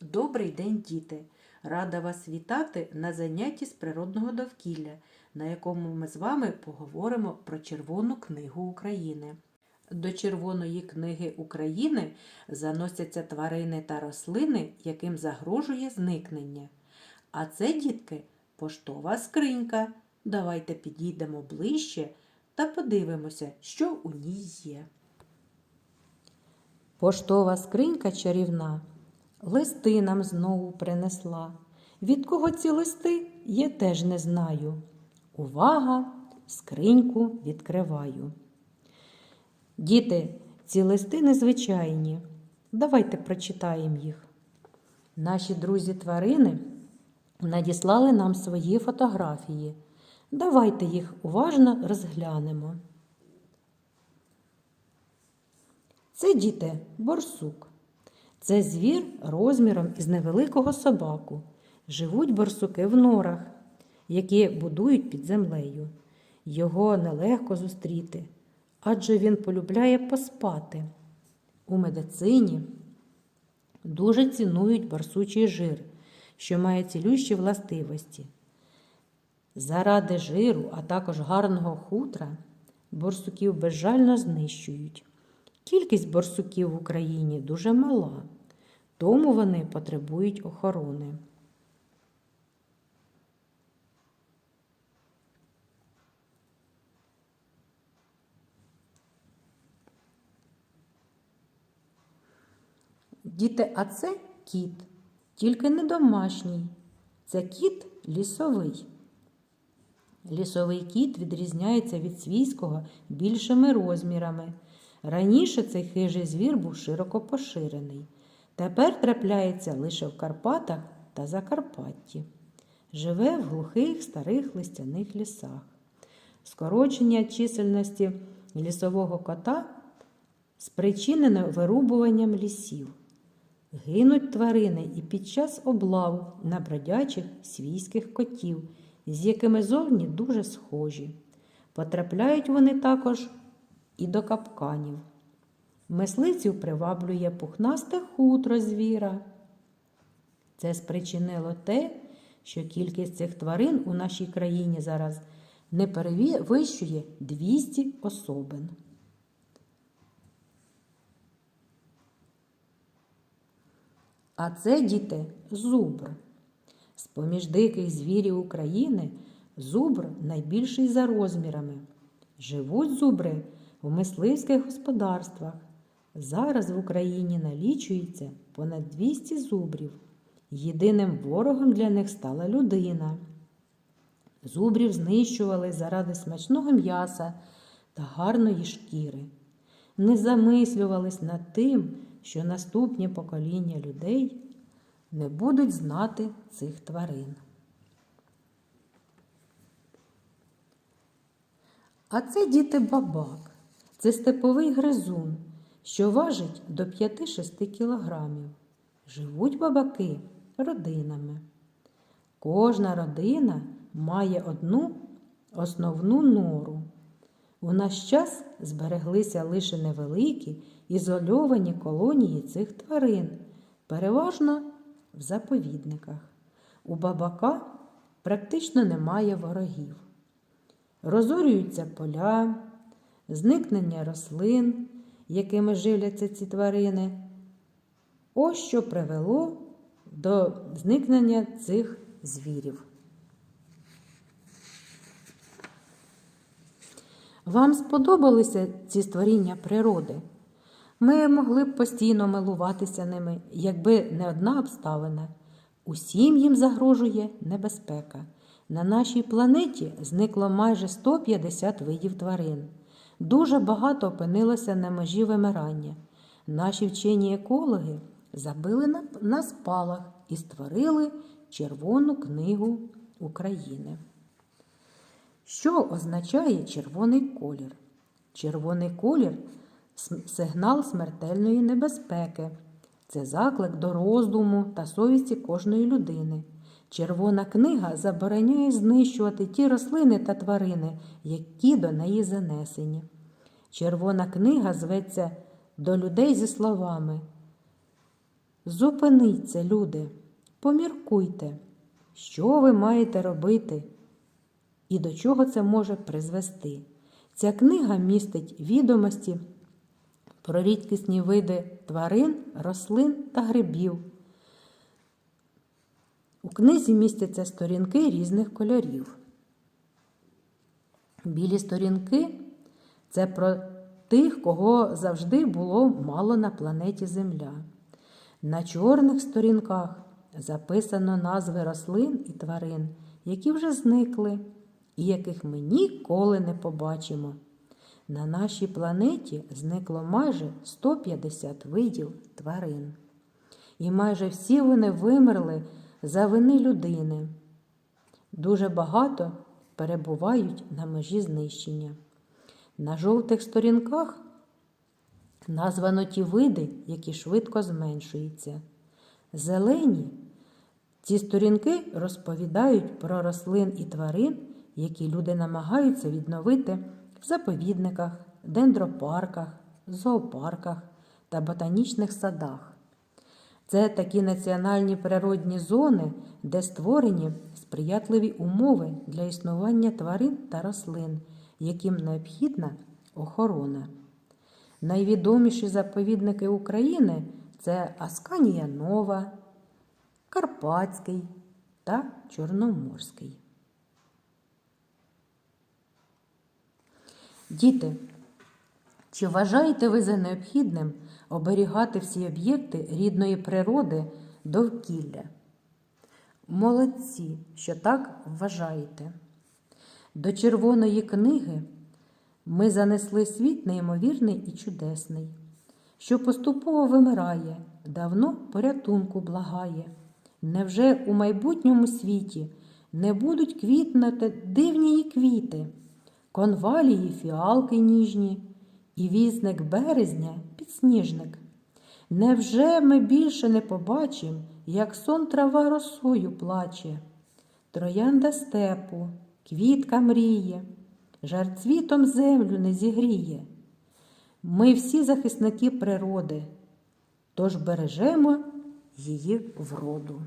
Добрий день, діти! Рада вас вітати на занятті з природного довкілля, на якому ми з вами поговоримо про Червону книгу України. До Червоної книги України заносяться тварини та рослини, яким загрожує зникнення. А це, дітки, поштова скринька. Давайте підійдемо ближче та подивимося, що у ній є. Поштова скринька чарівна листи нам знову принесла. Від кого ці листи я теж не знаю. Увага, скриньку відкриваю. Діти, ці листи незвичайні. Давайте прочитаємо їх. Наші друзі-тварини надіслали нам свої фотографії. Давайте їх уважно розглянемо. Це діти борсук. Це звір розміром із невеликого собаку. Живуть борсуки в норах, які будують під землею. Його нелегко зустріти, адже він полюбляє поспати. У медицині дуже цінують барсучий жир, що має цілющі властивості. Заради жиру, а також гарного хутра, борсуків безжально знищують. Кількість борсуків в Україні дуже мала, тому вони потребують охорони. Діти, а це кіт, тільки не домашній. Це кіт лісовий. Лісовий кіт відрізняється від свійського більшими розмірами. Раніше цей хижий звір був широко поширений. Тепер трапляється лише в Карпатах та Закарпатті. Живе в глухих старих листяних лісах. Скорочення чисельності лісового кота спричинене вирубуванням лісів. Гинуть тварини і під час облав на бродячих свійських котів, з якими зовні дуже схожі. Потрапляють вони також і до капканів. Мисливців приваблює пухнасте хутро звіра. Це спричинило те, що кількість цих тварин у нашій країні зараз не перевищує 200 особин. А це діти зубр. З-поміж диких звірів України зубр найбільший за розмірами. Живуть зубри в мисливських господарствах. Зараз в Україні налічується понад 200 зубрів. Єдиним ворогом для них стала людина. Зубрів знищували заради смачного м'яса та гарної шкіри. Не замислювались над тим, що наступні покоління людей не будуть знати цих тварин. А це діти бабак. Це степовий гризун, що важить до 5-6 кілограмів. Живуть бабаки родинами. Кожна родина має одну основну нору. У наш час збереглися лише невеликі ізольовані колонії цих тварин, переважно в заповідниках. У бабака практично немає ворогів. Розорюються поля, зникнення рослин, якими живляться ці тварини. Ось що привело до зникнення цих звірів. Вам сподобалися ці створіння природи? Ми могли б постійно милуватися ними, якби не одна обставина. Усім їм загрожує небезпека. На нашій планеті зникло майже 150 видів тварин. Дуже багато опинилося на межі вимирання. Наші вчені екологи забили на, спалах і створили Червону книгу України. Що означає червоний колір? Червоний колір сигнал смертельної небезпеки. Це заклик до роздуму та совісті кожної людини. Червона книга забороняє знищувати ті рослини та тварини, які до неї занесені. Червона книга зветься до людей зі словами Зупиніться, люди, поміркуйте, що ви маєте робити і до чого це може призвести. Ця книга містить відомості про рідкісні види тварин, рослин та грибів. У книзі містяться сторінки різних кольорів. Білі сторінки це про тих, кого завжди було мало на планеті Земля. На чорних сторінках записано назви рослин і тварин, які вже зникли і яких ми ніколи не побачимо. На нашій планеті зникло майже 150 видів тварин. І майже всі вони вимерли за вини людини. Дуже багато перебувають на межі знищення. На жовтих сторінках названо ті види, які швидко зменшуються. Зелені ці сторінки розповідають про рослин і тварин, які люди намагаються відновити в заповідниках, дендропарках, зоопарках та ботанічних садах. Це такі національні природні зони, де створені сприятливі умови для існування тварин та рослин, яким необхідна охорона. Найвідоміші заповідники України це Асканія Нова, Карпатський та Чорноморський. Діти, чи вважаєте ви за необхідним оберігати всі об'єкти рідної природи довкілля? Молодці, що так вважаєте. До Червоної книги ми занесли світ неймовірний і чудесний, що поступово вимирає, давно порятунку благає. Невже у майбутньому світі не будуть квітнути дивні квіти, конвалії, фіалки ніжні, і візник березня підсніжник? Невже ми більше не побачимо, як сон трава росою плаче, троянда степу, квітка мріє, жар цвітом землю не зігріє? Ми всі захисники природи, тож бережемо її вроду.